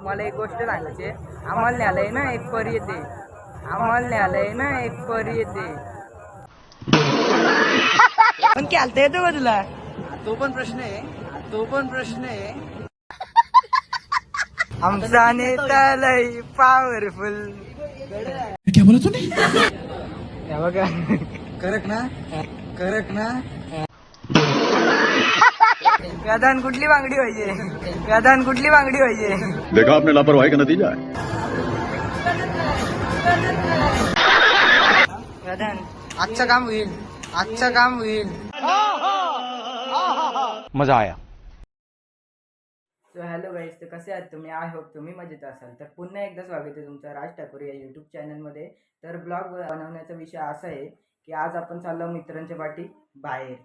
तुम्हाला एक गोष्ट सांगायची. आम्हाला न्यालंय ना एक परी येते. आम्हाला न्यालंय ना एक परी येते. पण चालता येतो का तुला? तो पण प्रश्न आहे. तो पण प्रश्न आहे. आमचा नेता लय पॉवरफुल क्या बोला तूने? बघा. करक ना? करक ना? गदान कुठली बांगडी पाहिजे? गदान कुठली बांगडी पाहिजे? देखा आपने लापरवाही का नतीजा है। गदान आजचं काम होईल. आजचं काम होईल. मजा आया. सो हॅलो गाईज तर कसे आहात तुम्ही? आय होप तुम्ही मजेत असाल. तर पुन्हा एकदा स्वागत आहे तुमचं राज ठाकूर या यूट्यूब चॅनलमध्ये तर ब्लॉग बनवण्याचा विषय असा आहे की आज आपण चाललो मित्रांच्या पाठी बाहेर.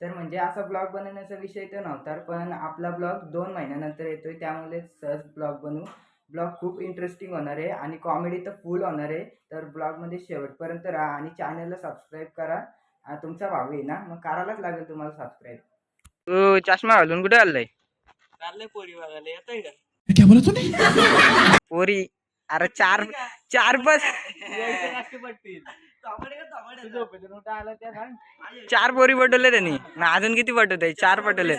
तर म्हणजे असा ब्लॉग बनवण्याचा विषय तर नव्हता पण आपला ब्लॉग दोन महिन्यानंतर येतोय त्यामुळे सहज ब्लॉग बनवू. ब्लॉग खूप इंटरेस्टिंग होणार आहे आणि कॉमेडी तर फुल होणार आहे. तर ब्लॉगमध्ये शेवटपर्यंत राहा आणि चॅनलला सबस्क्राईब करा. तुमचा भाऊ आहे ना मग करायलाच लागेल तुम्हाला सबस्क्राईब तू चष्मा घालून कुठे आलाय क्या बोला तूने? पोरी अरे चार चार पाच चार पोरी पटवले त्यांनी. ना अजून किती पटवत आहे चार पटवले.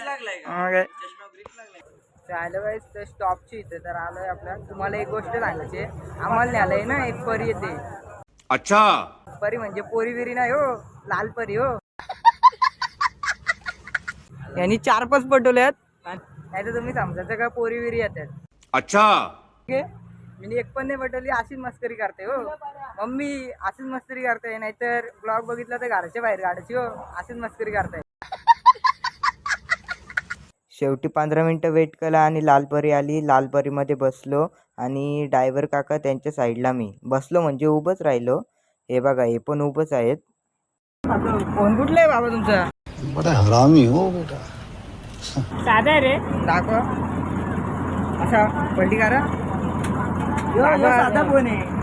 तर स्टॉपची इथे. तर आलोय आपल्या. तुम्हाला एक गोष्ट सांगायची. आम्हाला न्यालंय ना एक परी येते. अच्छा. परी म्हणजे पोरी बिरी नाही हो. लाल परी हो. यांनी चार पाच पटवल्यात नाही तर तुम्ही समजायचं का पोरी बिरी येतात? अच्छा. ओके. मी एक पण नाही पटवली अशीच मस्करी करते हो. मम्मी अशीच मस्करी करते नाहीतर ब्लॉग बघितला तर घराच्या बाहेर काढायची हो. अशीच मस्करी करताय. शेवटी पंधरा मिनटं वेट केला आणि लालपरी आली. लालपरीमध्ये बसलो आणि ड्रायव्हर काका त्यांच्या साईडला मी. बसलो म्हणजे उभंच राहिलो. हे बघा हे पण उभंच आहेत. फोन कुठला आहे बाबा तुमचा? बड़ा हरामी हो बेटा. साधा रे. दाखवा. असा पलटी करा.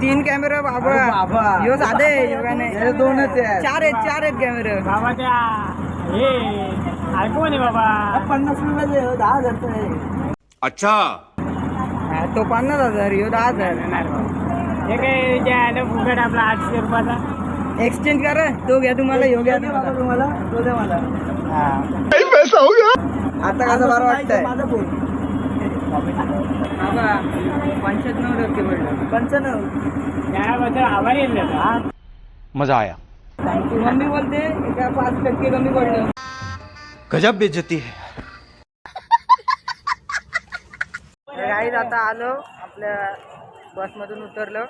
तीन कॅमेरा बाबा. बाबा. यो साधे यो काय नाही दोनच चार आहेत चार आहेत कॅमेरे बाबा हे आयफोन आहे बाबा. पन्नास रुपयाचे दहा हजारचं अच्छा. तो पन्नास हज़ार यो दहा हज़ार हे काय द्यायला फुकट आपला आठशे रुपयाचा? एक्सचेंज करा तो घ्या तुम्हाला यो घ्या दे तुम्हाला. तो द्या मला. आता कसं बरं वाटतंय? माझा फ़ोन पंच्याण्णव आभारी मजा आया. मम्मी बोलते एका पाच टक्के कमी पडलं. गजब बेइज्जती है. गाईज आता आलो आपल्या बसमधून उतरलो.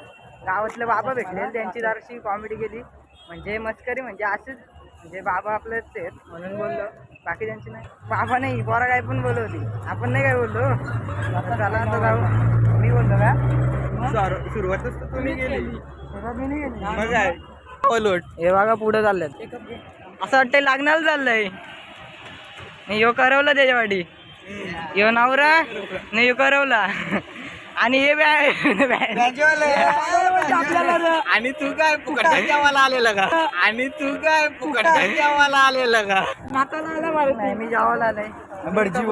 गावातले बाबा भेटले त्यांची जराशी कॉमेडी केली. म्हणजे मस्करी म्हणजे असेच म्हणजे बाबा आपलेच आहेत म्हणून बोललो. बाकी त्यांची नाही. बाबा नाही पोरा काय पण बोलवली. आपण नाही काय बोललो. आता चला आता जाऊ. मी बोललो का? सुरुवातच तर तुम्ही गेली सुरुवात मी नाही केली. मग काय? पलोट हे बघा पुढे चाललेत. असं वाटतंय लागणार चाललंय. नाही यो करवला त्याच्यावाडी यो नवरा नाही यो करवला. आणि हे आपल्याला आणि तू काय फुकटच्या जेवायला आलेला का? आणि तू काय फुकटच्या जेवायला आलेला का? नाताला आला मला नाही मी जावाला आलाय. भटजी.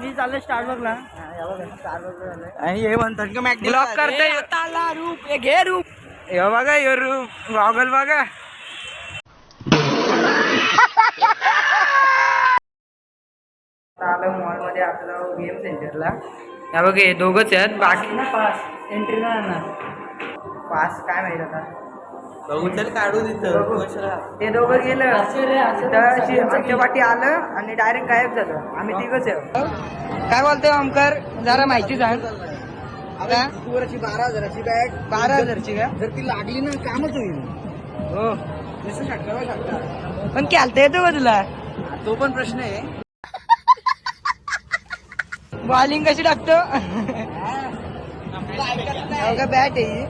मी चाललोय स्टारबकला स्टारबकला आलोय. आणि हे म्हणतात का मॅक ब्लॉक करते रूप हे घे रूप. हे बघा हे रूप. गॉगल बघा. आलं मॉलमध्ये आपलं गेम सेंटरला या बघ हे दोघच आहेत. बाकी ना पास. एंट्री नाही आणणार पास काय माहीत आता. चल काढू बघू. ते दोघं गेलं. आमच्या पाठी आलं आणि डायरेक्ट गायब झालं. आम्ही तिघच आहे. काय बोलतोय ओमकर? जरा माहिती सांग. आता वरची बारा हजाराची बॅग बारा हजारची का? जर ती लागली ना कामच होईल. हो. जसं शकता शकता पण चालता येतो का तुला? तो पण प्रश्न आहे. बॉलिंग कशी टाकतो? बॅट आहे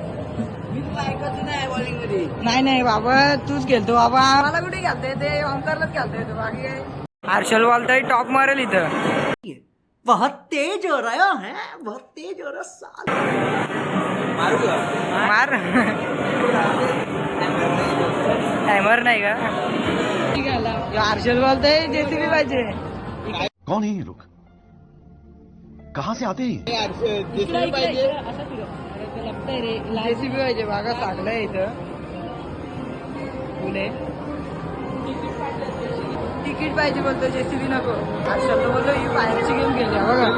नाही बॉलिंगमध्ये. नाही नाही बाबा तूच खेळतो. बाबा मला कुठे खेळता ते? ओमकारलाच खेळता येतो बाकी काय? हर्षल बोलतोय टॉप मारेल इथं. बहुत तेज हो रहा है बहुत तेज हो रहा साल। मारू. टायमर नाही का? हर्षल बोलतोय जेसीबी पाहिजे. कौन है ये लोग? कहाँ से आते हैं? जेसीबी पाहिजे। बागा सागलंय इथं. पुणे. तिकीट पाहिजे बोलतो जेसीबी नको. हर्षल बोलतो ही बाहेरची गेम गेली हा बघा.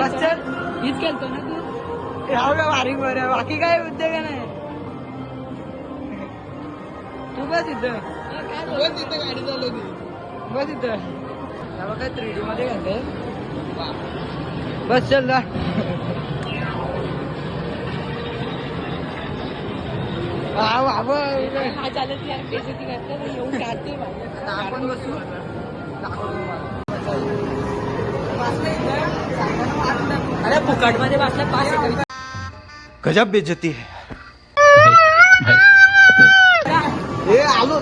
बस चल. हे हा बघा भारी बरं बाकी काय उद्योग नाही तू बस इथं. बस इथं गाडी चालवली बस इथं. बघा थ्री डी मध्ये घालते बस चल जा. हा आपण बसू. अरे फुकटमध्ये बसला पाच सेकंद. गजब बेइज्जती है। हे आलो.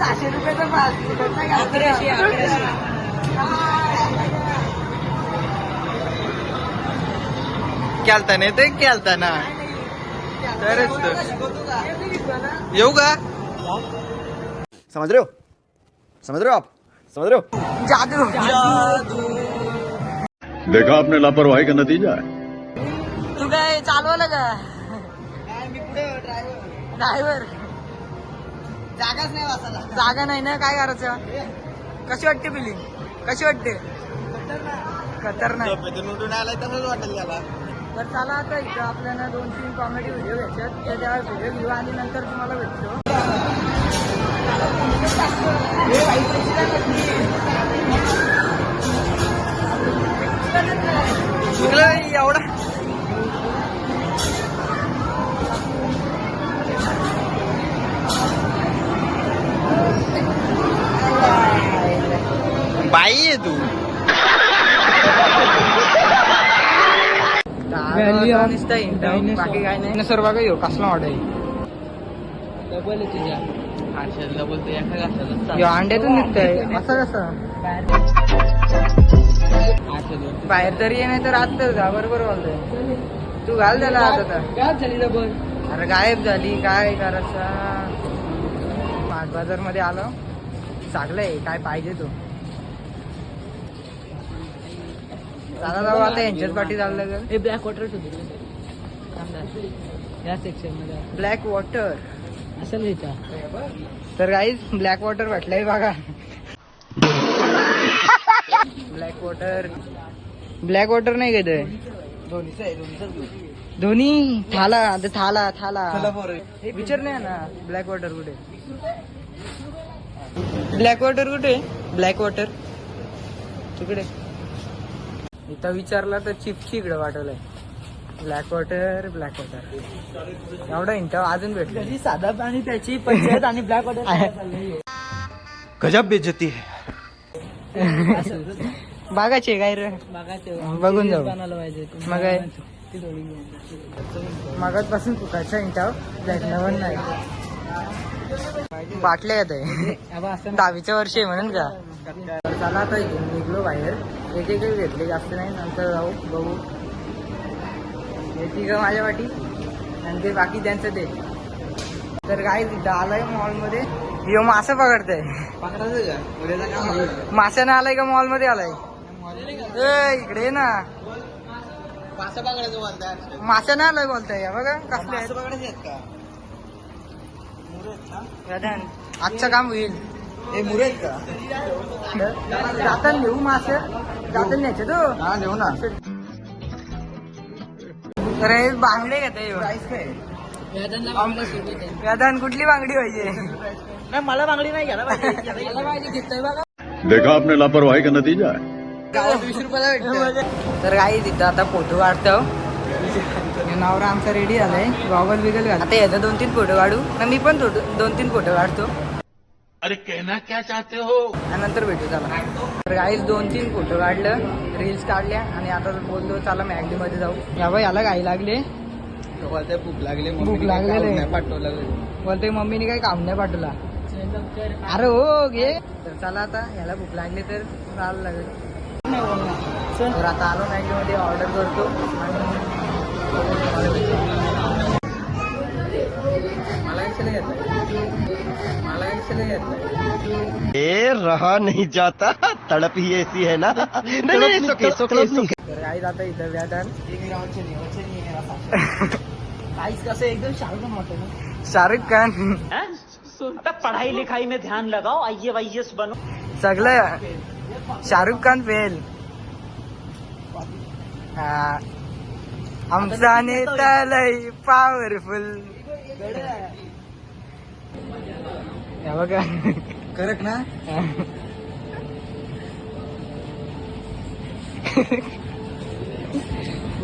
पाच नाही सहाशे रुपयाचं पाच फुकट नाही अकराशे अकराशे केलता नाही ते केलता ना तरच तर. येऊ का? समझ रहे हो समझ रहे हो आप? समझ रहे हो जादू. देखा आपने लापरवाही का नतीजा है। तू काय चालवलं का? ड्रायव्हर जागाच नाही वाचायला जागा नाही ना काय करायचं? कशी वाटते बिलिंग कशी वाटते? खतरनाक. उठून आलाय तसंच वाटेल त्याला. तर चला आता इथं आपल्याला दोन तीन कॉमेडी व्हिडिओ घ्यायच्यात त्याच्यावर व्हिडिओ घेऊ आणि नंतर तुम्हाला भेटतो. एवढा. बाकी काय नाही. सर बघा येऊ कसला ऑर्डर अंड्यातून निघतंय. असं कसं? बाहेर तरी ये नाही तर आत जा. बरोबर बोलतोय. तू घाल त्याला आत आता अरे गायब झाली. काय करायचं? माठ बाजारमध्ये आलो. चांगलंय. काय पाहिजे तो? चला जाऊ आता यांच्याच पाठी चाललं लागेल. ब्लॅक वॉटर या सेक्शनमध्ये. ब्लॅक वॉटर असेल इथं. तर काहीच ब्लॅक वॉटर भेटलंय बघा. ब्लॅक वॉटर ब्लॅक वॉटर नाही घेतोय दोन्ही थाला आता थाला थाला. विचार नाही ना? ब्लॅक वॉटर कुठे? ब्लॅक वॉटर कुठे? ब्लॅक वॉटर तिकडे. इथं विचारला तर चिप्सची इकडे वाटवलंय. ब्लॅक वॉटर ब्लॅक वॉटर एवढं इंटर अजून भेटलं साधा पाणी त्याची पंचायत आणि ब्लॅक वॉटर गजब बेइज्जती है. बागाचे काय रे? बघून जाऊ. पाहिजे. मग मगात फुकायचा इंटाव नवन नाही. बाटल्या येत आहे. दहावीच्या वर्षी आहे म्हणून का चला आता इथून निघलो बाहेर. एक एक घेतले जास्त नाही नंतर जाऊ बघू. हे तिघं माझ्या वाटी. आणि ते बाकी त्यांचं ते. तर काय तिथं आलाय मॉलमध्ये यो मासे पकडतंय. माशानं आलाय का मॉलमध्ये आलाय? ए, इकडे ना. मासा पकडायचं बोलताय माशानं आलाय बोलताय बघा कसले. पकडायचे आहेत का? प्रधान आजचं काम होईल. हे का? जाताना घेऊ मासे. जाताना न्यायचे तो. हा ना. तर हे बांगडे घेत प्रधान कुठली बांगडी पाहिजे? नाही मला बांगडी नाही घ्यायला पाहिजे. घेतोय बघा. देखा आपने लापरवाही का नतीजा है? गावात वीस रुपयाला भेटतं तर काही तिथं आता फोटो काढतो. हे नवरा आमचा रेडी झालाय. गॉगल बिगल घाल आता याचा दोन तीन फोटो काढू. ना मी पण दोन तीन फोटो काढतो. अरे कहना क्या चाहते हो? नंतर भेटू चला. तर गाईच दोन तीन फोटो काढलं रील्स काढल्या आणि आता बोललो चला मॅगडी मध्ये जाऊ. या बाई याला गाई लागले. भूक लागली भूक लागलेली आहे. पाठवलं बोलते मम्मीने काही काम नाही पाठवला. अरे हो घे. तर चला आता याला भूक लागली तर चाल लागेल तर आता आलो मॅगडी मध्ये ऑर्डर करतो. आणि मला कशाला घेतलं ए रहा नहीं जाता तड़प ही ऐसी है ना नहीं नहीं सुके सुके सुके तर काही आता इथं व्याधान काहीच कसं एकदम शाहरुख वाटतं ना शाहरुख खान पढ़ाई लिखाई में ध्यान लगाओ आई वाई बनो सगळं शाहरुख खान फेल हा आमचा नेता लय पॉवरफुल हे बघा. करक ना?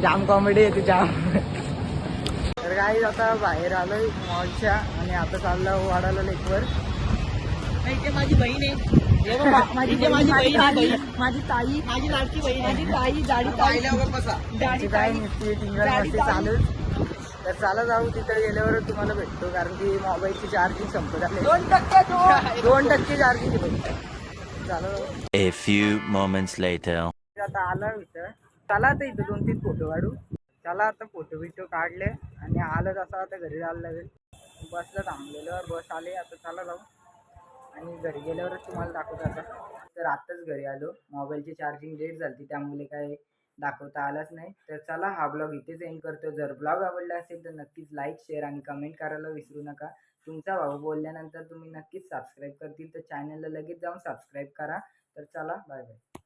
जाम कॉमेडी येते जाम. तर काही आता बाहेर आलोय मॉलच्या आणि आता चाललं वाडाला लेकवर माझी बहीण आहे. माझी माझी बहीण आहे माझी ताई माझी लाडकी बहीण माझी ताई जाडी ताई. नुसती टिंगल मस्ती चालूच. तर चला जाऊ तिथं गेल्यावर तुम्हाला भेटतो कारण की मोबाईलची चार्जिंग संपत आले. दोन टक्के दोन टक्के चार्जिंग चला. A few moments later. आता आला इथं. चला आता इथं दोन तीन फोटो काढू. चला आता फोटो बिटो काढले आणि आलं तसं आता घरी जायला लागेल. बसला थांबलेल्यावर बस आले आता चला जाऊ. आणि घरी गेल्यावरच तुम्हाला दाखवतो आता. तर आत्ताच घरी आलो. मोबाईलची चार्जिंग लेट झाली त्यामुळे काय दाखवता आलाच नाही. तर चला हा ब्लॉग इथेच एंड करतो. जर ब्लॉग आवडला असेल तर नक्कीच लाईक शेअर आणि कमेंट करायला विसरू नका. तुमचा भाऊ बोलल्यानंतर तुम्ही नक्कीच सबस्क्राईब करतील. तर चॅनलला लगेच जाऊन सबस्क्राईब करा. तर चला बाय बाय